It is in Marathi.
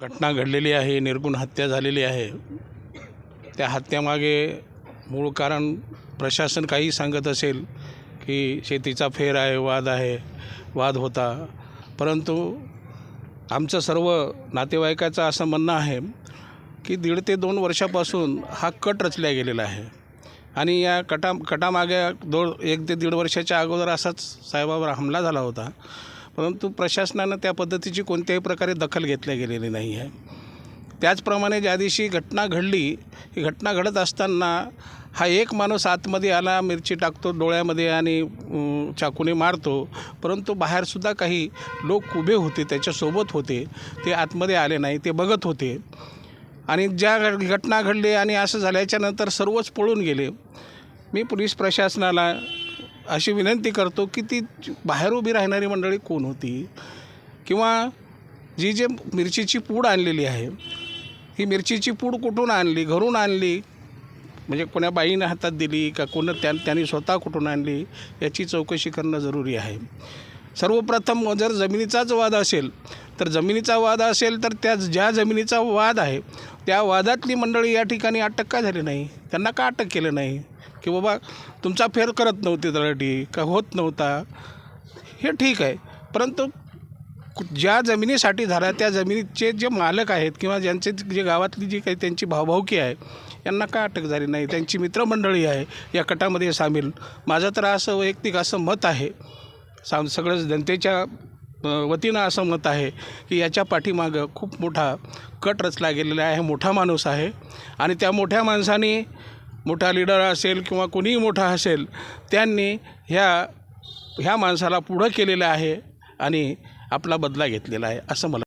घटना घडलेली आहे निर्गुण हत्या झालेली आहे. त्या हत्यामागे मूळ कारण प्रशासन काही सांगत असेल की शेतीचा फेर आहे वाद आहे वाद होता. परंतु आमचं सर्व नातेवाईकाचं असं म्हणणं आहे की दीड ते दोन वर्षापासून हा कट रचला गेलेला आहे. आणि या कटा कटामागे दोन एक ते दीड वर्षाच्या अगोदर असाच साहेबावर हमला झाला होता. परंतु प्रशासनानं त्या पद्धतीची कोणत्याही प्रकारे दखल घेतल्या गेलेली नाही आहे. त्याचप्रमाणे ज्या दिवशी घटना घडली ही घटना घडत असताना हा एक माणूस आतमध्ये आला मिरची टाकतो डोळ्यामध्ये आणि चाकूने मारतो. परंतु बाहेरसुद्धा काही लोक उभे होते त्याच्यासोबत होते. ते आतमध्ये आले नाही ते बघत होते. आणि ज्या घटना घडली आणि असं झाल्याच्यानंतर सर्वच पळून गेले. मी पोलीस प्रशासनाला अशी विनंती करतो की ती बाहेर उभी राहणारी मंडळी कोण होती? किंवा जी जे मिरचीची पूड आणलेली आहे ही मिरचीची पूड कुठून आणली घरून आणली? म्हणजे कोण्या बाईनं हातात दिली का कोण त्या त्यांनी स्वतः कुठून आणली? याची चौकशी करणं जरुरी आहे. सर्वप्रथम जर जमिनीचाच वाद असेल तर जमिनीचा वाद असेल तर त्या ज्या जमिनीचा वाद आहे त्या वादातली मंडळी या ठिकाणी अटक का झाली नाही? त्यांना का अटक केलं नाही? की बाबा तुमचा फेर करत नव्हती तलाठी का होत नव्हता? हे ठीक आहे. परंतु कु- ज्या जमिनीसाठी झाला त्या जमिनीचे जे मालक आहेत किंवा ज्यांचे जे गावातली जी काही त्यांची भावभावकी आहे यांना का अटक झाली नाही? त्यांची मित्रमंडळी आहे या कटामध्ये सामील. माझं तर असं वैयक्तिक असं मत आहे. साम सगळं जनतेच्या वतीनं असं मत आहे की याच्या पाठीमागं खूप मोठा कट रचला गेलेला आहे. मोठा माणूस आहे. आणि त्या मोठ्या माणसाने मोठा लिडर असेल किंवा कोणीही मोठा असेल त्यांनी ह्या ह्या माणसाला पुढं केलेलं आहे आणि आपला बदला घेतलेला आहे असं मला